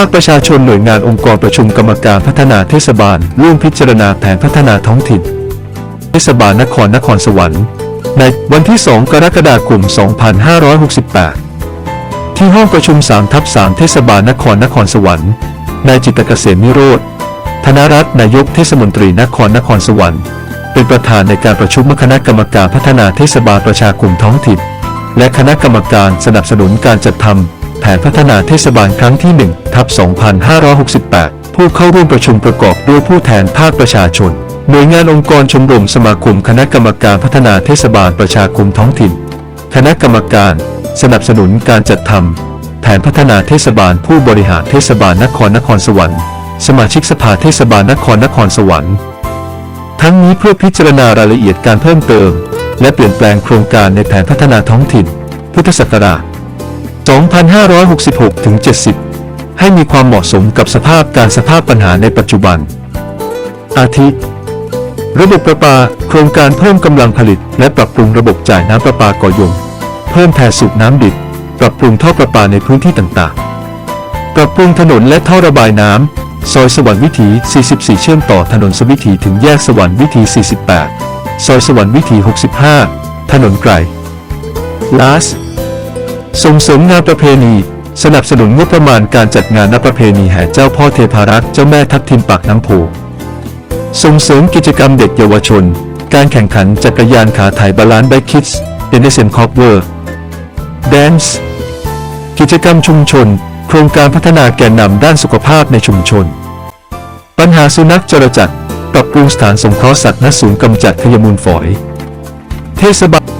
าคประชาชนหน่วยงานองค์กรประชุมกรรมการพัฒนาเทศบาลร่วมพิจารณาแผนพัฒนาท้องถิ่น เทศบาลนครนครสวรรค์ ในวันที่ 2 กรกฎาคม 2568 ที่ห้องประชุม3ทับ3เทศบาลนครนครสวรรค์นายจิตเกษมนิโรธธนรัตน์นายกเทศมนตรีนครนครสวรรค์ เป็นประธานในการประชุมคณะกรรมการพัฒนาเทศบาลประชาคมท้องถิ่น และคณะกรรมการสนับสนุนการจัดทำ แผนพัฒนาเทศบาลครั้งที่1ทับ2568 ผู้เข้าร่วมประชุมประกอบด้วยผู้แทนภาคประชาชน หน่วยงานองค์กรชมรมสมาคมคณะกรรมการพัฒนาเทศบาลประชาคมท้องถิ่น คณะกรรมการ สนับสนุนการจัดทำแผนพัฒนาเทศบาลผู้บริหารเทศบาลนครนครสวรรค์ สมาชิกสภาเทศบาลนครนครสวรรค์ ทั้งนี้เพื่อพิจารณารายละเอียดการเพิ่มเติม และเปลี่ยนแปลงโครงการในแผนพัฒนาท้องถิ่น พุทธศักราช 2566 ถึง 70 ให้มีความเหมาะสมกับสภาพการสภาพปัญหาในปัจจุบัน อาทิระบบประปา โครงการเพิ่มกำลังผลิต และปรับปรุงระบบจ่ายน้ำประปาก่อยง เพิ่มแผ่สูบน้ำดิบ ปรับปรุงท่อประปาในพื้นที่ต่างๆ ปรับปรุงถนนและท่อระบายน้ำ ซอยสวรรค์วิถี 44 เชื่อมต่อถนนสวิถีถึงแยกสวรรค์วิถี 48 ซอยสวรรค์วิถี 65 ถนนไกลลาส ส่งเสริมงานประเพณี สนับสนุนงบประมาณการจัดงานนับประเพณีแห่เจ้าพ่อเทพารักษ์เจ้าแม่ทับทิมปากน้ำโพส่งเสริมกิจกรรมเด็กเยาวชน การแข่งขันจักรยานขาถ่ายบาลานซ์ไบคิดส์ NSM Cover Dance กิจกรรมชุมชน โครงการพัฒนาแกนนำด้านสุขภาพในชุมชน ปัญหาสุนัขจรจัด ปรับปรุงสถานสงเคราะห์สัตว์ณศูนย์กำจัดขยมูลฝอย เทศบาล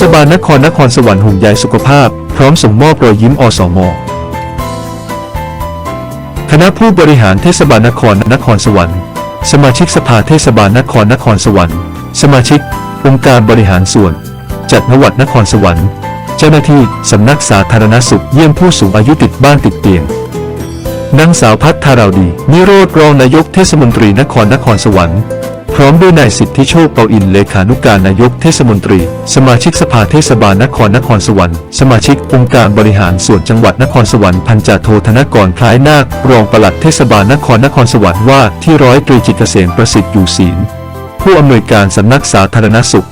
ศบาลนครนครสวรรค์ห่วงใยสุขภาพ พร้อมส่งมอบรอยยิ้มอสมคณะผู้บริหารเทศบาลนครนครสวรรค์ สมาชิกสภาเทศบาลนครนครสวรรค์ สมาชิก องค์การบริหารส่วน จัดนวัดนครสวรรค์ เจ้าหน้าที่สำนักสาธารณสุขเยี่ยมผู้สูงอายุติดบ้านติดเตียงนางสาวพัฒธาราวดี นิโรธรองนายกเทศมนตรีนครนครสวรรค์ ร้อมด้วยนายสิทธิโชคเปาอินเลขานุการนายกเทศมนตรี สมาชิกสภาเทศบาลนครนครสวรรค์ สมาชิกองค์การบริหารส่วนจังหวัดนครสวรรค์พันจ่าโทธนกรคล้ายนาครองปลัดเทศบาลนครนครสวรรค์ว่าที่ร้อยตรีจิตเกษมประสิทธิ์อยู่ศีล ผู้อำนวยการสำนักสาธารณสุข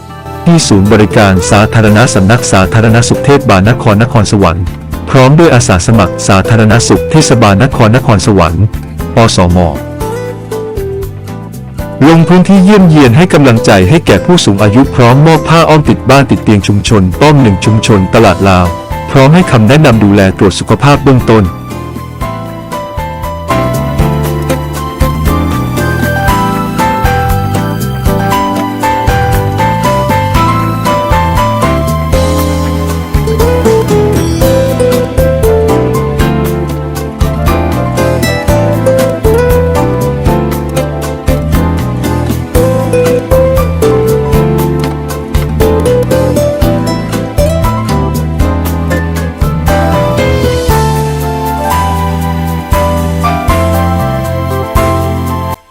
ที่ศูนย์บริการสาธารณสำนักสาธารณสุขเทศบาลนครนครสวรรค์ พร้อมด้วยอาสาสมัครสาธารณสุขเทศบาลนครนครสวรรค์อสม ลงพื้นที่เยี่ยมเยียนให้กำลังใจให้แก่ผู้สูงอายุพร้อมมอบผ้าอ้อมติดบ้านติดเตียงชุมชนป้อมหนึ่งชุมชนตลาดลาว พร้อมให้คำแนะนำดูแลตรวจสุขภาพเบื้องต้น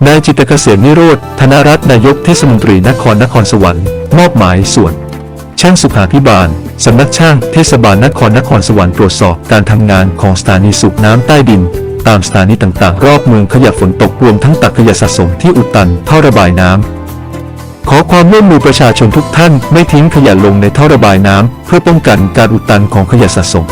นายจิตเกษมนิโรธธนรัตน์นายกเทศมนตรีนครนครสวรรค์มอบหมายส่วน ช่างสุขาพิบาลสำนักช่างเทศบาลนครนครสวรรค์ตรวจสอบการทำงานของสถานีสูบน้ำใต้ดิน ตามสถานีต่างๆ รอบเมืองขยะฝนตกรวมทั้งตักขยะสะสมที่อุดตันท่อระบายน้ำขอความร่วมมือประชาชนทุกท่านไม่ทิ้งขยะลงในท่อระบายน้ำเพื่อป้องกันการอุดตันของขยะสะสม